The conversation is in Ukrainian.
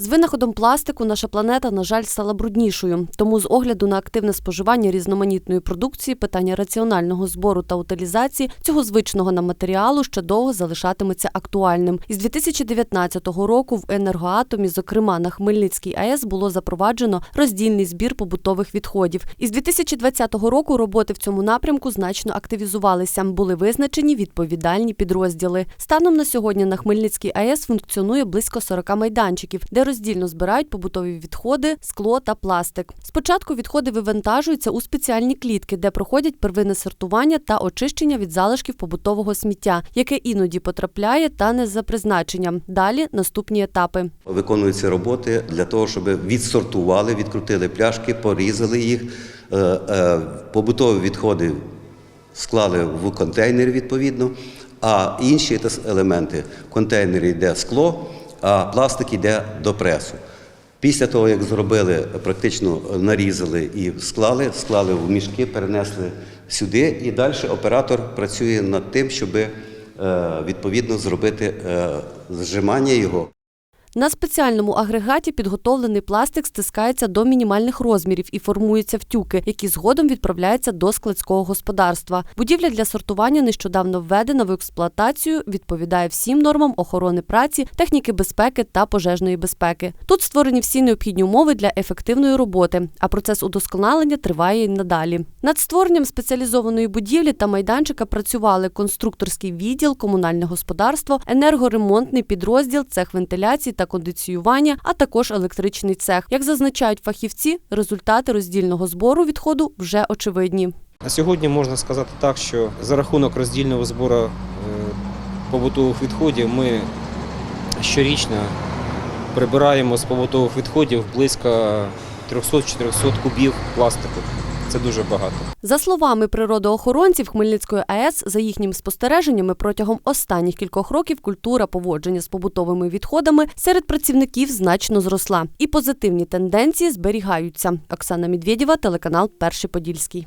З винаходом пластику наша планета, на жаль, стала бруднішою. Тому з огляду на активне споживання різноманітної продукції питання раціонального збору та утилізації цього звичного нам матеріалу ще довго залишатиметься актуальним. Із 2019 року в енергоатомі, зокрема на Хмельницькій АЕС, було запроваджено роздільний збір побутових відходів. Із 2020 року роботи в цьому напрямку значно активізувалися. Були визначені відповідальні підрозділи. Станом на сьогодні на Хмельницькій АЕС функціонує близько 40 майданчиків, де роздільно збирають побутові відходи, скло та пластик. Спочатку відходи вивантажуються у спеціальні клітки, де проходять первинне сортування та очищення від залишків побутового сміття, яке іноді потрапляє та не за призначенням. Далі наступні етапи. Виконуються роботи для того, щоб відсортували, відкрутили пляшки, порізали їх, е, е, побутові відходи склали в контейнери відповідно, а інші елементи в контейнері йде скло, а пластик йде до пресу. Після того, як зробили, практично нарізали і склали, склали в мішки, перенесли сюди, і далі оператор працює над тим, щоб е, відповідно зробити е, зжимання його. На спеціальному агрегаті підготовлений пластик стискається до мінімальних розмірів і формуються втюки, які згодом відправляються до складського господарства. Будівля для сортування нещодавно введена в експлуатацію, відповідає всім нормам охорони праці, техніки безпеки та пожежної безпеки. Тут створені всі необхідні умови для ефективної роботи, а процес удосконалення триває й надалі. Над створенням спеціалізованої будівлі та майданчика працювали конструкторський відділ, комунальне господарство, енергоремонтний підрозділ, цех вентиляції та кондиціювання, а також електричний цех. Як зазначають фахівці, результати роздільного збору відходу вже очевидні. На сьогодні можна сказати так, що за рахунок роздільного збору е, побутових відходів ми щорічно прибираємо з побутових відходів близько 300-400 кубів пластику. Це дуже багато. За словами природоохоронців Хмельницької АЕС, за їхніми спостереженнями, протягом останніх кількох років культура поводження з побутовими відходами серед працівників значно зросла, і позитивні тенденції зберігаються. Оксана Медведєва, телеканал Перший Подільський.